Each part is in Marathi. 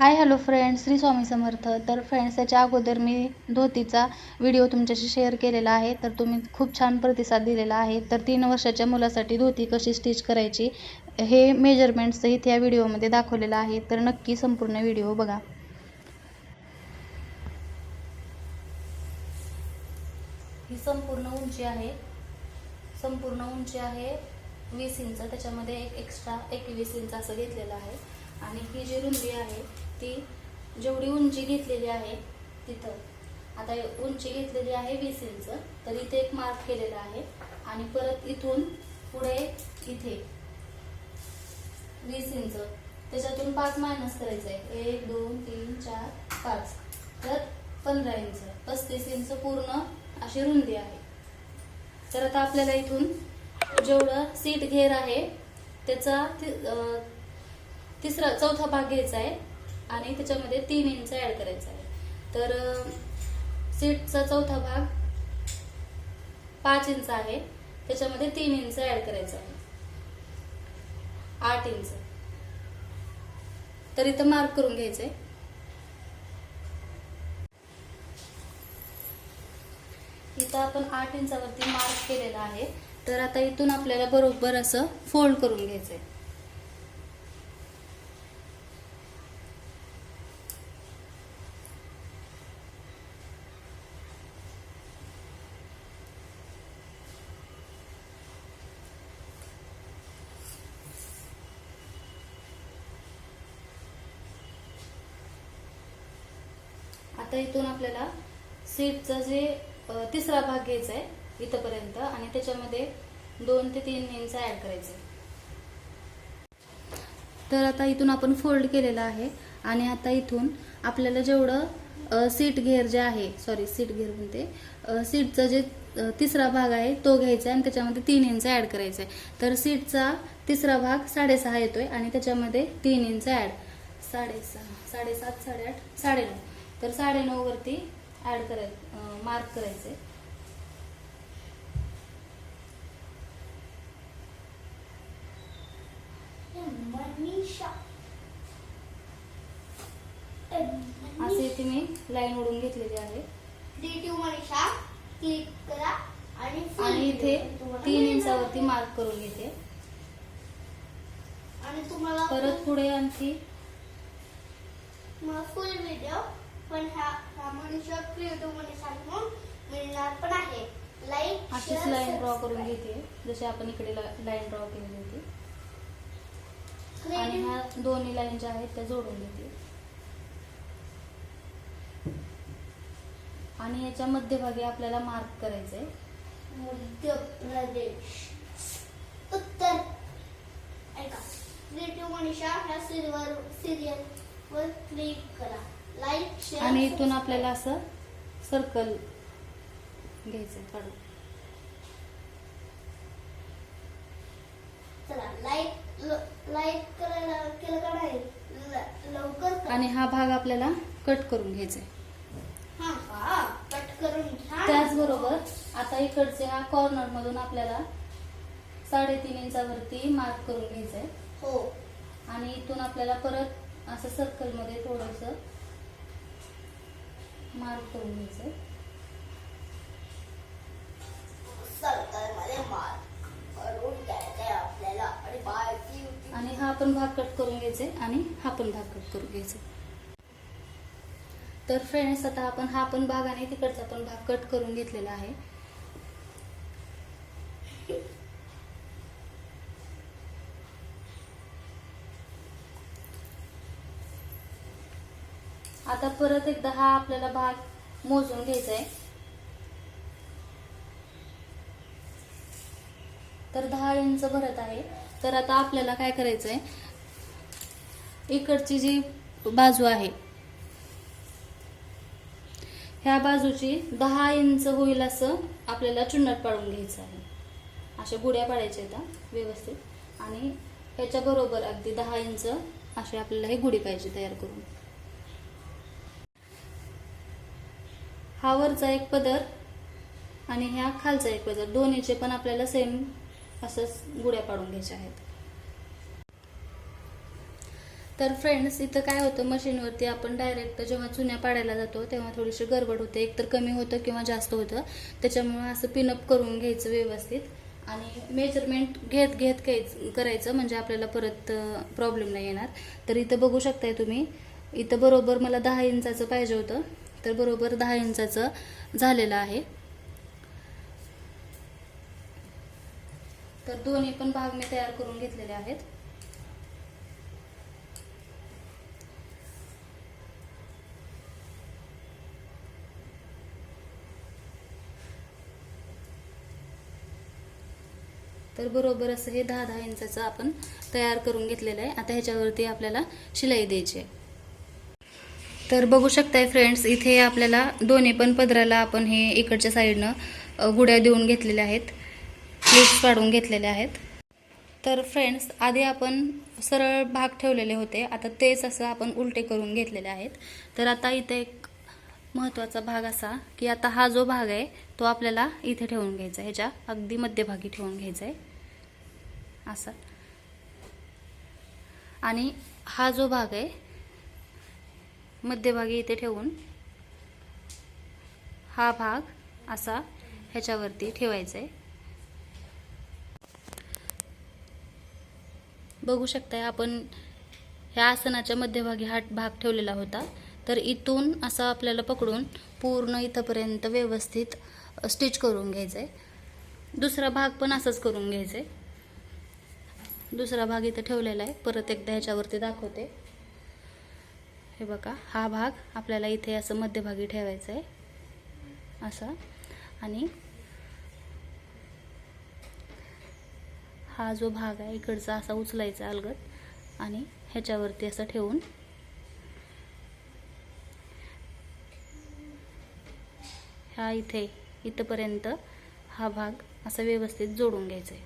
Hi hello friends Shri Swami Samarth. तर फ्रेंड्स त्याच्या अगोदर मी धोतीचा व्हिडिओ तुमच्याशी शेअर केलेला आहे. तर तुम्ही खूप छान प्रतिसाद दिलेला आहे. तर तीन वर्षाच्या मुलासाठी धोती कशी स्टिच करायची हे मेजरमेंट्स इथे या व्हिडिओमध्ये दाखवलेलं आहे. तर नक्की संपूर्ण व्हिडिओ बघा. ही संपूर्ण उंची आहे. संपूर्ण उंची आहे वीस इंच. त्याच्यामध्ये एक एक्स्ट्रा एकवीस इंच असं घेतलेलं आहे. आणि ही जी रुंदी आहे ती जेवढी उंची घेतलेली आहे तिथं. आता उंची घेतलेली आहे वीस इंच तर इथे एक मार्क केलेला आहे. आणि परत इथून पुढे इथे वीस इंच. त्याच्यातून पाच मायनस करायचं आहे एक दोन तीन चार पाच. तर पंधरा इंच. पस्तीस इंच पूर्ण अशी रुंदी आहे. तर आता आपल्याला इथून जेवढं सीट घेर आहे त्याचा तिसरा चौथा भाग घ्यायचा आहे. आणि त्याच्यामध्ये तीन इंच ऍड करायचा आहे. तर सीटचा चौथा भाग पाच इंच आहे. त्याच्यामध्ये तीन इंच ऍड करायचा आहे. आठ इंच तर इथं मार्क करून घ्यायचंय इथं आपण आठ इंचावरती मार्क केलेला आहे. तर आता इथून आपल्याला बरोबर असं फोल्ड करून घ्यायचंय आता इथून आपल्याला सीटचा जे तिसरा भाग घ्यायचा आहे इथंपर्यंत आणि त्याच्यामध्ये दोन ते तीन इंच ऍड करायचे तर आता इथून आपण फोल्ड केलेला आहे आणि आता इथून आपल्याला जेवढं सीट घेर जे आहे सॉरी सीट घेर म्हणते सीटचा जे तिसरा भाग आहे तो घ्यायचा आहे आणि त्याच्यामध्ये तीन इंच ऍड करायचा आहे. तर सीटचा तिसरा भाग साडेसहा येतोय आणि त्याच्यामध्ये तीन इंच ऍड. साडेसहा साडेसात साडेआठ साडेनऊ. तर साडेनऊ वरती ऍड कराय मार्क करायचे असे इथे मी लाईन ओढून घेतलेली आहे. क्रिएटिव्ह मनीषा क्लिक करा आणि इथे तीन. इंचावरती मार्क करून घेते. आणि तुम्हाला परत पुढे आणखी फुल व्हिडिओ पण ह्या ह्या मनीषा क्रिएटिव्ह मनीषा म्हणून मिळणार पण आहे. लाईक अशीच लाईन ड्रॉ करून घेते. जशी आपण इकडे लाईन ड्रॉ केली होती. आणि ह्या दोन्ही लाईन ज्या आहेत त्या जोडून घेते. आणि याच्या मध्यभागी आपल्याला मार्क करायचंय. मध्य प्रदेश उत्तर. ऐका. क्रिएटिव्ह मनीषा ह्या सिरियल सिरियल वर क्लिक करा. आणि इथून आपल्याला असं सर्कल घ्यायचंय काढून. चला लाईक लाईक करायला केलं का नाही? ल- लवकर करा. आणि हा भाग आपल्याला कट करून घ्यायचा त्याचबरोबर आता इकडचे हा कॉर्नर मधून आपल्याला साडेतीन इंचावरती मार्क करून घ्यायचं आहे हो. आणि इथून आपल्याला परत असं सर्कलमध्ये थोडस मार्क करून होती आणि हा पण भाग कट करून घ्यायचे आणि हा पण भाग कट करून घ्यायचा. तर फ्रेंड्स आता आपण हा पण भाग आणि तिकडचा पण भाग कट करून घेतलेला आहे. आता परत एकदा हा आपल्याला भाग मोजून घ्यायचा आहे तर दहा इंच भरत आहे. तर आता आपल्याला काय करायचंय? इकडची जी बाजू आहे ह्या बाजूची दहा इंच होईल असं आपल्याला चुन्नट पाडून घ्यायचं आहे. अशा गुड्या पाडायच्या आहेत व्यवस्थित. आणि ह्याच्या बरोबर अगदी दहा इंच असे आपल्याला हे गुढी पाहिजे तयार करून. हा वरचा एक पदर आणि ह्या खालचा एक पदर. दोन्हीचे पण आपल्याला सेम असंच गुड्या पाडून घ्यायच्या आहेत. तर फ्रेंड्स इथं काय होतं मशीनवरती आपण डायरेक्ट जेव्हा चुन्या पाडायला जातो तेव्हा थोडीशी गडबड होते. एकतर कमी होतं किंवा जास्त होतं. त्याच्यामुळं असं पिनअप करून घ्यायचं व्यवस्थित. आणि मेजरमेंट घेत घेत घ्यायचं करायचं म्हणजे आपल्याला परत प्रॉब्लेम नाही येणार. तर इथं बघू शकताय तुम्ही. इथं बरोबर मला दहा इंचाचं पाहिजे होतं. तर बरोबर दहा इंचाचं झालेलं आहे. तर दोन्ही पण भाग मी तयार करून घेतलेले आहेत. तर बरोबर असं हे दहा दहा इंचाचं आपण तयार करून घेतलेलं आहे. आता ह्याच्यावरती आपल्याला शिलाई द्यायची आहे. तर बघू शकताय फ्रेंड्स इथे आपल्याला दोन्ही पण पदराला आपण हे इकडच्या साईडनं गुड्या देऊन घेतलेल्या आहेत. लिप्स काढून घेतलेल्या आहेत. तर फ्रेंड्स आधी आपण सरळ भाग ठेवलेले होते. आता तेच असं आपण उलटे करून घेतलेले आहेत. तर आता इथे एक महत्त्वाचा भाग असा की आता हा जो भाग आहे तो आपल्याला इथे ठेवून घ्यायचा आहे. ह्याच्या अगदी मध्यभागी ठेवून घ्यायचा आहे. असा. आणि हा जो भाग आहे मध्यभागी इथे ठेवून हा भाग असा ह्याच्यावरती ठेवायचा आहे बघू शकताय आपण ह्या आसनाच्या मध्यभागी हा भाग ठेवलेला होता. तर इथून असा आपल्याला पकडून पूर्ण इथंपर्यंत व्यवस्थित स्टिच करून घ्यायचं आहे दुसरा भाग पण असंच करून घ्यायचा आहे दुसरा भाग इथं ठेवलेला आहे. परत एकदा ह्याच्यावरती दाखवते. हे बघा हा भाग आपल्याला इथे असं मध्यभागी ठेवायचा आहे. असा. आणि हा जो भाग आहे इकडचा असा उचलायचा अलगत आणि ह्याच्यावरती असं ठेवून. ह्या इथे इथंपर्यंत हा भाग असा व्यवस्थित जोडून घ्यायचा आहे.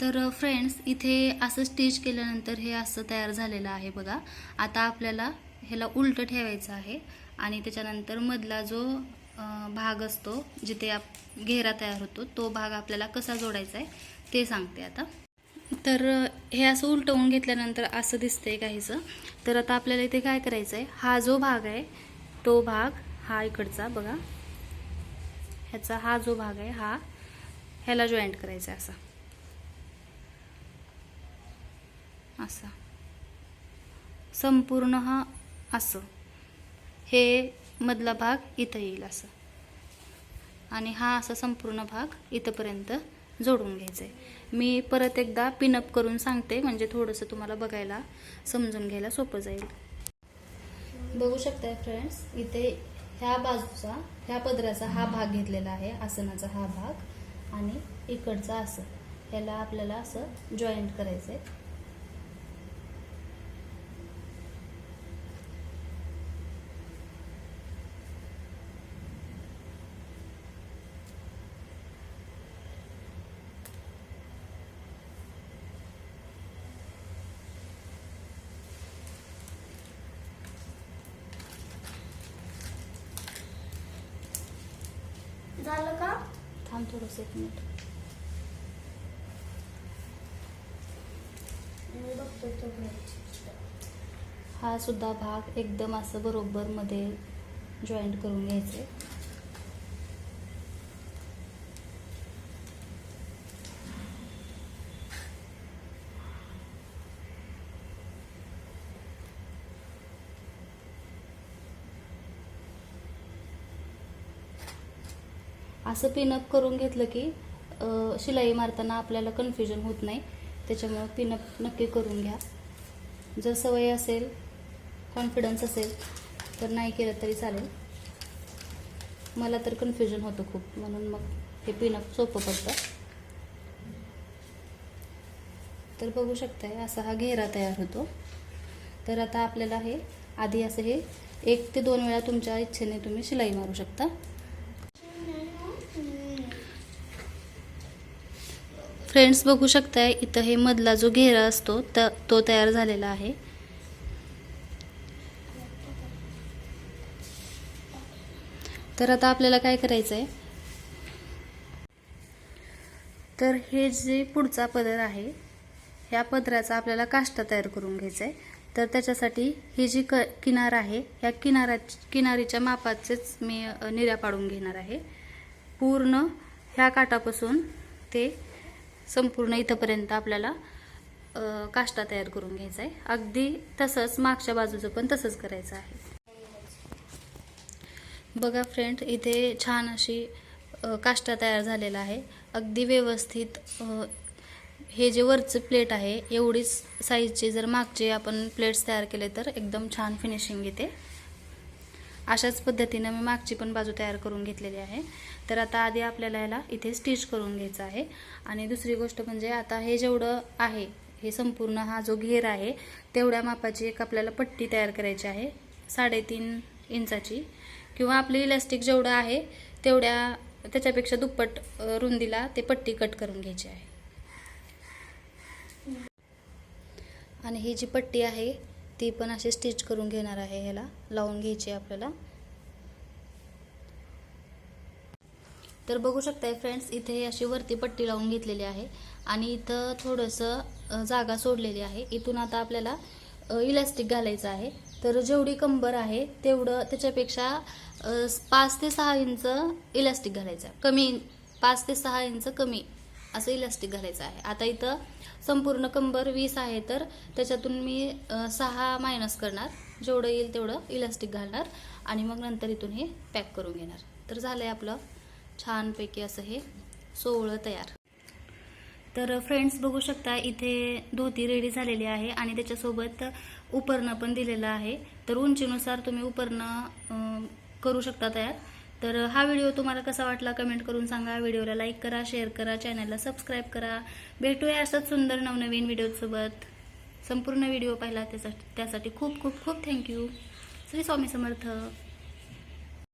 तर फ्रेंड्स इथे असं स्टिच केल्यानंतर हे असं तयार झालेलं आहे बघा. आता आपल्याला ह्याला उलटं ठेवायचं आहे आणि त्याच्यानंतर मधला जो भाग असतो जिथे आप घेरा तयार होतो तो भाग आपल्याला कसा जोडायचा आहे ते सांगते आता. तर हे असं उलटवून घेतल्यानंतर असं दिसतंय काहीचं तर आता आपल्याला इथे काय करायचं आहे हा जो भाग आहे तो भाग हा इकडचा बघा. ह्याचा हा जो भाग आहे हा ह्याला जॉईंट करायचा आहे असा. असा. संपूर्ण हा असं. हे मधला भाग इथं येईल असं. आणि हा असा संपूर्ण भाग इथंपर्यंत जोडून घ्यायचा आहे मी परत एकदा पिनअप करून सांगते म्हणजे थोडंसं तुम्हाला बघायला समजून घ्यायला सोपं जाईल. बघू शकताय फ्रेंड्स इथे ह्या बाजूचा ह्या पदराचा हा भाग घेतलेला आहे आसनाचा हा भाग. आणि इकडचा असं. ह्याला आपल्याला असं जॉईंट करायचं आहे झालं का? थांब थोडंसं एक मिनिट. मी बघतो तो हा सुद्धा भाग एकदम असं बरोबर मध्ये जॉईंट करून घ्यायचे असं पिनअप करून घेतलं की शिलाई मारताना आपल्याला कन्फ्युजन होत नाही. त्याच्यामुळं पिनअप नक्की करून घ्या. जर सवय असेल कॉन्फिडन्स असेल तर नाही केलं तरी चालेल. मला तर कन्फ्युजन होतं खूप म्हणून मग हे पिनअप सोपं पडतं. तर बघू शकताय असा हा घेरा तयार होतो. तर आता आपल्याला हे आधी असं हे एक ते दोन वेळा तुमच्या इच्छेने तुम्ही शिलाई मारू शकता. फ्रेंड्स बघू शकताय इथं हे मधला जो घेरा असतो त तो तयार झालेला आहे. तर आता आपल्याला काय करायचं आहे तर हे जे पुढचा पदर आहे ह्या पदराचा आपल्याला काष्टा तयार करून घ्यायचा आहे तर त्याच्यासाठी ही जी क किनार आहे ह्या किनारा किनारीच्या मापाचेच मी निर्या पाडून घेणार आहे. पूर्ण ह्या काटापासून ते संपूर्ण इथंपर्यंत आपल्याला काष्टा तयार करून घ्यायचा आहे. अगदी तसंच मागच्या बाजूचं पण तसंच करायचं आहे. बघा फ्रेंड इथे छान अशी काष्टा तयार झालेला आहे. अगदी व्यवस्थित हे जे वरचं प्लेट आहे एवढीच साईजचे जर मागचे आपण प्लेट्स तयार केले तर एकदम छान फिनिशिंग येते. अशाच पद्धतीनं मी मागची पण बाजू तयार करून घेतलेली आहे. तर आता आधी आपल्याला याला इथे स्टिच करून घ्यायचं आहे. आणि दुसरी गोष्ट म्हणजे आता हे जेवढं आहे हे संपूर्ण हा जो घेर आहे तेवढ्या मापाची एक आपल्याला पट्टी तयार करायची आहे साडेतीन इंचाची. किंवा आपली इलास्टिक जेवढं आहे तेवढ्या त्याच्यापेक्षा दुप्पट रुंदीला ते पट्टी कट करून घ्यायची आहे. आणि ही जी पट्टी आहे ती पण अशी स्टिच करून घेणार आहे ह्याला. लावून घ्यायची आहे आपल्याला. तर बघू शकताय फ्रेंड्स इथे अशी वरती पट्टी लावून घेतलेली आहे. आणि इथं थोडंसं जागा सोडलेली आहे. इथून आता आपल्याला इलास्टिक घालायचं आहे. तर जेवढी कंबर आहे तेवढं त्याच्यापेक्षा पाच ते सहा इंच इलास्टिक घालायचं आहे. कमी पाच ते सहा इंच कमी. असं इलास्टिक घालायचं आहे. आता इथं संपूर्ण कंबर वीस आहे तर त्याच्यातून मी सहा मायनस करणार. जेवढं येईल तेवढं इलास्टिक घालणार आणि मग नंतर इथून हे पॅक करून घेणार. तर झालं आहे आपलं छानपैकी असं हे सोवळं तयार. तर फ्रेंड्स बघू शकता इथे धोती रेडी झालेली आहे आणि त्याच्यासोबत उपरणं पण दिलेलं आहे. तर उंचीनुसार तुम्ही उपरणं करू शकता तयार. तर हा व्हिडिओ तुम्हाला कसा वाटला कमेंट करून सांगा. व्हिडिओला लाईक करा शेअर करा चॅनलला सबस्क्राईब करा. भेटूया असंच सुंदर नवनवीन व्हिडिओसोबत संपूर्ण व्हिडिओ पाहिला त्यासाठी त्यासाठी खूप खूप खूप थँक्यू श्री स्वामी समर्थ.